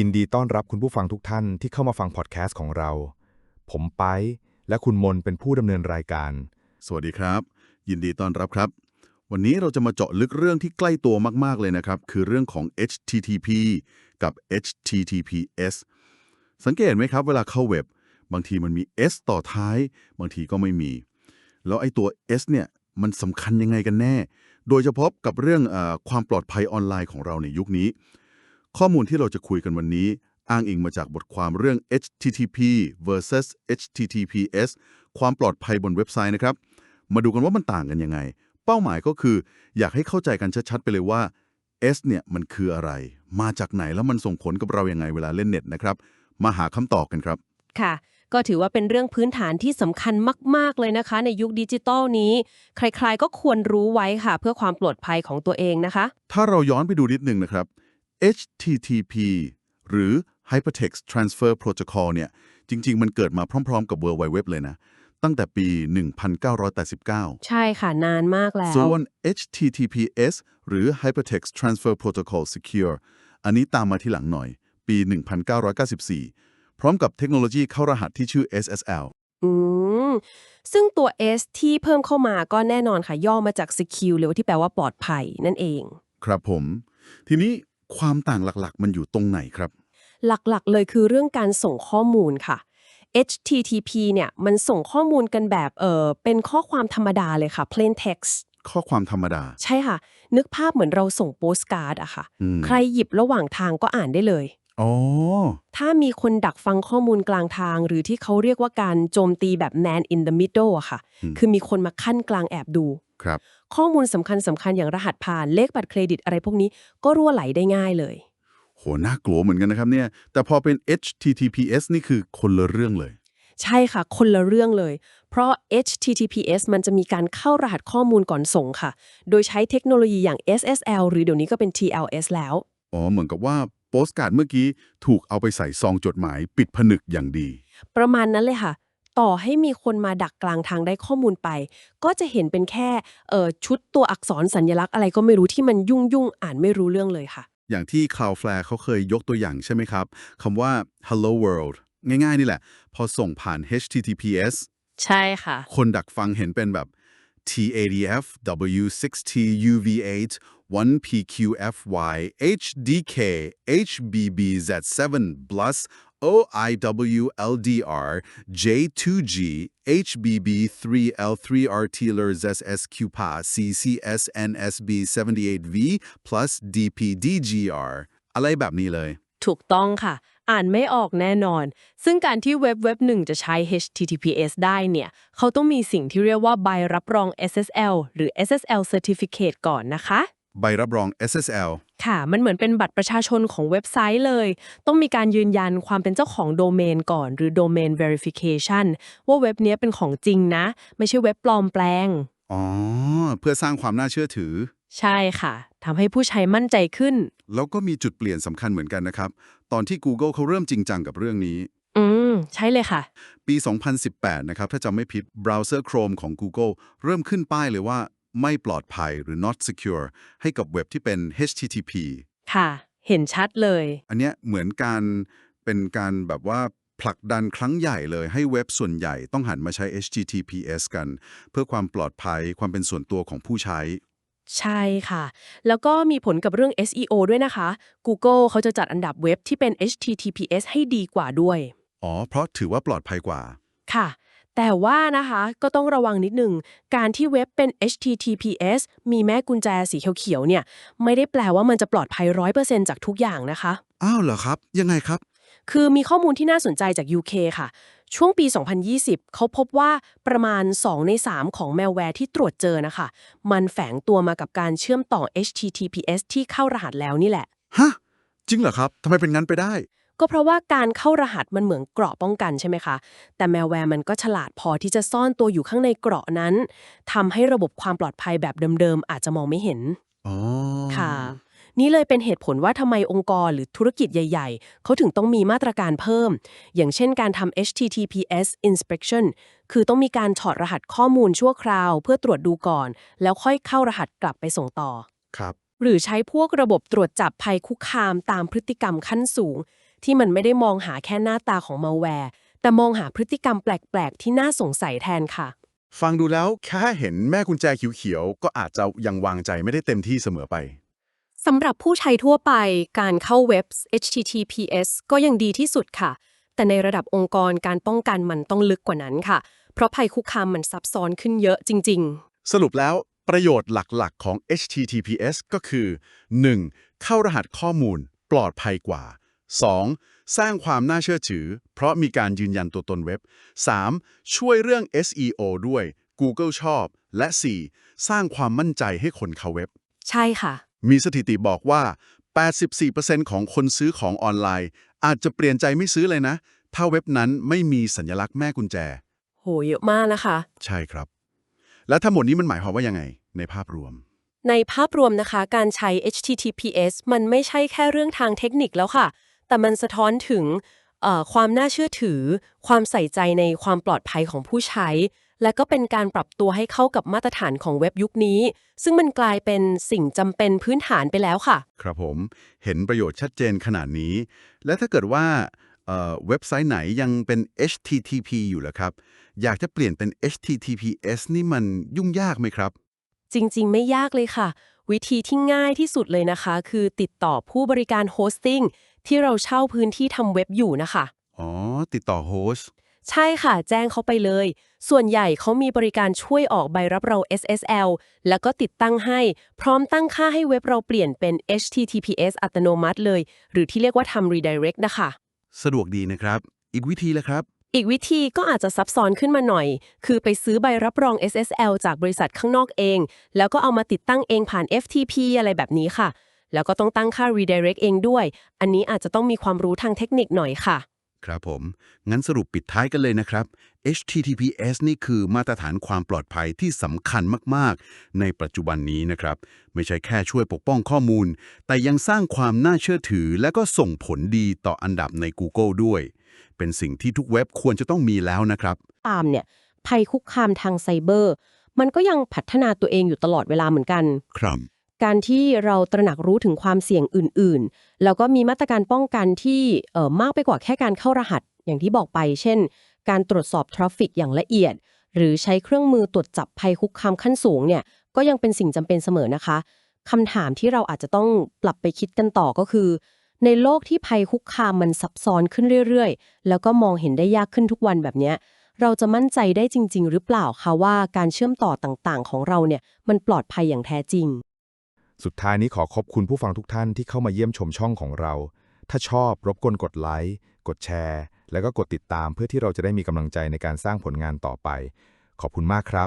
ยินดีต้อนรับคุณผู้ฟังทุกท่านที่เข้ามาฟังพอดแคสต์ของเรา ผมไปและคุณมนเป็นผู้ดำเนินรายการ สวัสดีครับ ยินดีต้อนรับครับ วันนี้เราจะมาเจาะลึกเรื่องที่ใกล้ตัวมาก ๆ เลยนะครับ คือเรื่องของ HTTP กับ HTTPS สังเกตไหมครับ เวลาเข้าเว็บ บางทีมันมี S ต่อท้าย บางทีก็ไม่มี แล้วไอ้ตัว S เนี่ยมันสำคัญยังไงกันแน่ โดยเฉพาะกับเรื่องอความปลอดภัยออนไลน์ของเราในยุคนี้ ข้อมูลที่เราจะคุยกันวันนี้ อ้างอิงมาจากบทความเรื่อง HTTP versus HTTPS ความปลอดภัยบนเว็บไซต์นะครับ มาดูกันว่ามันต่างกันยังไง เป้าหมายก็คือ อยากให้เข้าใจกันชัดๆ ไปเลยว่า S เนี่ยมันคืออะไร มาจากไหนแล้วมันส่งผลกับเรายัางไงเวลาเล่นเน็ตนะครับ มาหาคำตอบกันครับ ค่ะ ก็ถือว่าเป็นเรื่องพื้นฐานที่สำคัญมาก ๆ เลยนะคะ ในยุคดิจิตอลนี้ ใคร ๆ ก็ควรรู้ไว้ค่ะ เพื่อความปลอดภัยของตัวเองนะคะ ถ้าเราย้อนไปดูนิดนึงนะครับ HTTP หรือ Hypertext Transfer Protocol เนี่ย จริง ๆ มันเกิดมาพร้อม ๆ กับ World Wide Web เลยนะ ตั้งแต่ปี 1989 ใช่ค่ะ นานมากแล้ว ส่วน HTTPS หรือ Hypertext Transfer Protocol Secure อันนี้ตามมาที่หลังหน่อย ปี 1994 พร้อมกับเทคโนโลยีเข้ารหัสที่ชื่อ SSL อืม ซึ่งตัว S ที่เพิ่มเข้ามาก็แน่นอนค่ะ ย่อมาจาก secure หรือว่าที่แปลว่าปลอดภัยนั่นเอง ครับผม ทีนี้ ความต่างหลักๆ มันอยู่ตรงไหนครับ หลักๆ เลยคือเรื่องการส่งข้อมูลค่ะ HTTP เนี่ยมันส่งข้อมูลกันแบบเออเป็นข้อความธรรมดาเลยค่ะ plain text ข้อความธรรมดา ใช่ค่ะ นึกภาพเหมือนเราส่งโปสการ์ดอะค่ะ อืม ใครหยิบระหว่างทางก็อ่านได้เลย อ๋อ ถ้ามีคนดักฟังข้อมูลกลางทาง หรือที่เขาเรียกว่าการโจมตีแบบ man in the middle อะค่ะ อืม คือมีคนมาขั้นกลางแอบดู ครับ ข้อมูลสำคัญสำคัญอย่างรหัสผ่านเลขบัตรเครดิตอะไรพวกนี้ก็รั่วไหลได้ง่ายเลย โห น่ากลัวเหมือนกันนะครับเนี่ย แต่พอเป็น HTTPS นี่คือคนละเรื่องเลย ใช่ค่ะ คนละเรื่องเลย เพราะ HTTPS มันจะมีการเข้ารหัสข้อมูลก่อนส่งค่ะ โดยใช้เทคโนโลยีอย่าง SSL หรือเดี๋ยวนี้ก็เป็น TLS แล้ว อ๋อ เหมือนกับว่า โปสการ์ดเมื่อกี้ถูกเอาไปใส่ซองจดหมายปิดผนึกอย่างดี ประมาณนั้นเลยค่ะ ต่อให้มีคนมาดักกลางทางได้ข้อมูลไป ก็จะเห็นเป็นแค่เอ่อชุดตัวอักษรสัญลักษณ์อะไรก็ไม่รู้ที่มันยุ่งยุ่งๆอ่านไม่รู้เรื่องเลยค่ะ อย่างที่ Cloudflare เขาเคยยกตัวอย่างใช่ไหมครับคำว่า hello world ง่ายๆนี่แหละ พอส่งผ่าน HTTPS ใช่ค่ะ คนดักฟังเห็นเป็นแบบ T80F W6T UV8 1PQFY HDK HBBZ7 Plus OIWLDR J2G HBB3L3R Tealer ZSQ PA CCSNSB78V plus DPDGR อะไรแบบนี้เลย ถูกต้องค่ะ อ่านไม่ออกแน่นอน ซึ่งการที่เว็บเว็บหนึ่งจะใช้ HTTPS ได้เนี่ย เขาต้องมีสิ่งที่เรียกว่าใบรับรอง SSL หรือ SSL Certificate ก่อนนะคะ ใบรับรอง SSL ค่ะ มันเหมือนเป็นบัตรประชาชนของเว็บไซต์เลย ต้องมีการยืนยันความเป็นเจ้าของโดเมนก่อน หรือ Domain Verification ว่าเว็บเนี้ยเป็นของจริงนะ ไม่ใช่เว็บปลอมแปลง อ๋อ เพื่อสร้างความน่าเชื่อถือ ใช่ค่ะทำให้ผู้ใช้มั่นใจขึ้น แล้วก็มีจุดเปลี่ยนสำคัญเหมือนกันนะครับ ตอนที่ Google เขาเริ่มจริงจังกับเรื่องนี้ อืม ใช่เลยค่ะ ปี 2018 นะครับ ถ้าจำไม่ผิดเบราว์เซอร์ Chrome ของ Google เริ่มขึ้นป้ายเลยว่าไม่ปลอดภัยหรือ not secure ให้กับเว็บที่เป็น HTTP ค่ะ เห็นชัดเลย อันเนี้ยเหมือนการเป็นการแบบว่าผลักดันครั้งใหญ่เลยให้เว็บส่วนใหญ่ต้องหันมาใช้ HTTPS กัน เพื่อความปลอดภัยความเป็นส่วนตัวของผู้ใช้ ใช่ค่ะ แล้วก็มีผลกับเรื่อง SEO ด้วยนะคะ Google เขาจะจัดอันดับเว็บที่เป็น HTTPS ให้ดีกว่าด้วย อ๋อ เพราะถือว่าปลอดภัยกว่า ค่ะ แต่ว่านะคะก็ต้องระวังนิดหนึ่ง การที่เว็บเป็น HTTPS มีแม่กุญแจสีเขียวๆเนี่ย ไม่ได้แปลว่ามันจะปลอดภัย 100%จากทุกอย่างนะคะ อ้าวเหรอครับ ยังไงครับ คือมีข้อมูลที่น่าสนใจจาก UK ค่ะ ช่วงปี 2020 เขาพบว่าประมาณ 2 ใน 3 ของแมลแวร์ที่ตรวจเจอนะคะ มันแฝงตัวมากับการเชื่อมต่อ HTTPS ที่เข้ารหัสแล้วนี่แหละ ฮะ จริงเหรอครับทำไมเป็นงั้นไปได้ ก็เพราะว่าการเข้ารหัสมันเหมือนเกราะป้องกันใช่ไหมคะ แต่แมลแวร์มันก็ฉลาดพอที่จะซ่อนตัวอยู่ข้างในเกราะนั้นทำให้ระบบความปลอดภัยแบบเดิมๆอาจจะมองไม่เห็น อ๋อ ค่ะ นี่เลยเป็นเหตุผลว่าทำไมองค์กรหรือธุรกิจใหญ่ ๆ เขาถึงต้องมีมาตรการเพิ่ม อย่างเช่นการทำ HTTPS inspection คือต้องมีการถอดรหัสข้อมูลชั่วคราว เพื่อตรวจดูก่อน แล้วค่อยเข้ารหัสกลับไปส่งต่อ ครับ หรือใช้พวกระบบตรวจจับภัยคุกคามตามพฤติกรรมขั้นสูง ที่มันไม่ได้มองหาแค่หน้าตาของมัลแวร์แต่มองหาพฤติกรรมแปลกๆ ที่น่าสงสัยแทนค่ะ ฟังดูแล้วแค่เห็นแม่กุญแจเขียวๆก็อาจจะยังวางใจไม่ได้เต็มที่เสมอไป สำหรับผู้ใช้ทั่วไปการเข้าเว็บ HTTPS ก็ยังดีที่สุดค่ะ แต่ในระดับองค์กรการป้องกันมันต้องลึกกว่านั้นค่ะ เพราะภัยคุกคามมันซับซ้อนขึ้นเยอะจริงสรุปแล้วประโยชน์หลักๆ ของ HTTPS ก็คือ 1. เข้ารหัสข้อมูล ปลอดภัยกว่า 2. สร้างความน่าเชื่อถือ เพราะมีการยืนยันตัวตนเว็บ 3. ช่วยเรื่อง SEO ด้วย Google ชอบ และ 4. สร้างความมั่นใจให้คนเข้าเว็บๆใช่ค่ะ มีสถิติบอกว่า 84%ของคนซื้อของออนไลน์ อาจจะเปลี่ยนใจไม่ซื้อเลยนะ ถ้าเว็บนั้นไม่มีสัญลักษณ์แม่กุญแจ โห เยอะมากนะคะ ใช่ครับ แล้วทั้งหมดนี้มันหมายความว่ายังไง ในภาพรวม ในภาพรวมนะคะ การใช้ HTTPS มันไม่ใช่แค่เรื่องทางเทคนิคแล้วค่ะ แต่มันสะท้อนถึงเอ่อความน่าเชื่อถือ ความใส่ใจในความปลอดภัยของผู้ใช้ และก็เป็นการปรับตัวให้เข้ากับมาตรฐานของเว็บยุคนี้ ซึ่งมันกลายเป็นสิ่งจำเป็นพื้นฐานไปแล้วค่ะ ครับผม เห็นประโยชน์ชัดเจนขนาดนี้ และถ้าเกิดว่าเอ่อเว็บไซต์ไหนยังเป็น HTTP อยู่แล้วครับ อยากจะเปลี่ยนเป็น HTTPS นี่มันยุ่งยากไหมครับ จริง ๆ ไม่ยากเลยค่ะ วิธีที่ง่ายที่สุดเลยนะคะ คือติดต่อผู้บริการโฮสติ้งที่เราเช่าพื้นที่ทำเว็บอยู่นะคะ อ๋อ ติดต่อโฮสต์ ใช่ค่ะ แจ้งเขาไปเลย ส่วนใหญ่เขามีบริการช่วยออกใบรับรอง SSL แล้วก็ติดตั้งให้ พร้อมตั้งค่าให้เว็บเราเปลี่ยนเป็น HTTPS อัตโนมัติเลย หรือที่เรียกว่าทำ redirect นะคะ สะดวกดีนะครับ อีกวิธีละครับ อีกวิธีก็อาจจะซับซ้อนขึ้นมาหน่อย คือไปซื้อใบรับรอง SSL จากบริษัทข้างนอกเอง แล้วก็เอามาติดตั้งเองผ่าน FTP อะไรแบบนี้ค่ะ แล้วก็ต้องตั้งค่า redirect เองด้วย อันนี้อาจจะต้องมีความรู้ทางเทคนิคหน่อยค่ะ ครับผม งั้นสรุปปิดท้ายกันเลยนะครับ HTTPS นี่คือมาตรฐานความปลอดภัยที่สำคัญมาก ๆ ในปัจจุบันนี้นะครับ ไม่ใช่แค่ช่วยปกป้องข้อมูล แต่ยังสร้างความน่าเชื่อถือ และก็ส่งผลดีต่ออันดับใน Google ด้วย เป็นสิ่งที่ทุกเว็บควรจะต้องมีแล้วนะครับ ตามเนี่ย ภัยคุกคามทางไซเบอร์ มันก็ยังพัฒนาตัวเองอยู่ตลอดเวลาเหมือนกัน ครับ การที่เราตระหนักรู้ถึงความเสี่ยงอื่นๆ แล้วก็มีมาตรการป้องกันที่เอ่อมากไปกว่าแค่การเข้ารหัส อย่างที่บอกไป เช่น การตรวจสอบทราฟฟิกอย่างละเอียด หรือใช้เครื่องมือตรวจจับภัยคุกคามขั้นสูงเนี่ย ก็ยังเป็นสิ่งจำเป็นเสมอนะคะ คำถามที่เราอาจจะต้องปรับไปคิดกันต่อก็คือ ในโลกที่ภัยคุกคามมันซับซ้อนขึ้นเรื่อยๆ แล้วก็มองเห็นได้ยากขึ้นทุกวันแบบเนี้ย เราจะมั่นใจได้จริง ๆ หรือเปล่าคะว่าการเชื่อมต่อต่างๆ ของเราเนี่ยมันปลอดภัยอย่างแท้จริง สุดท้ายนี้ขอขอบคุณผู้ฟังทุกท่านที่เข้ามาเยี่ยมชมช่องของเรา ถ้าชอบรบกวนกดไลค์ กดแชร์ แล้วก็กดติดตามเพื่อที่เราจะได้มีกำลังใจในการสร้างผลงานต่อไป ขอบคุณมากครับ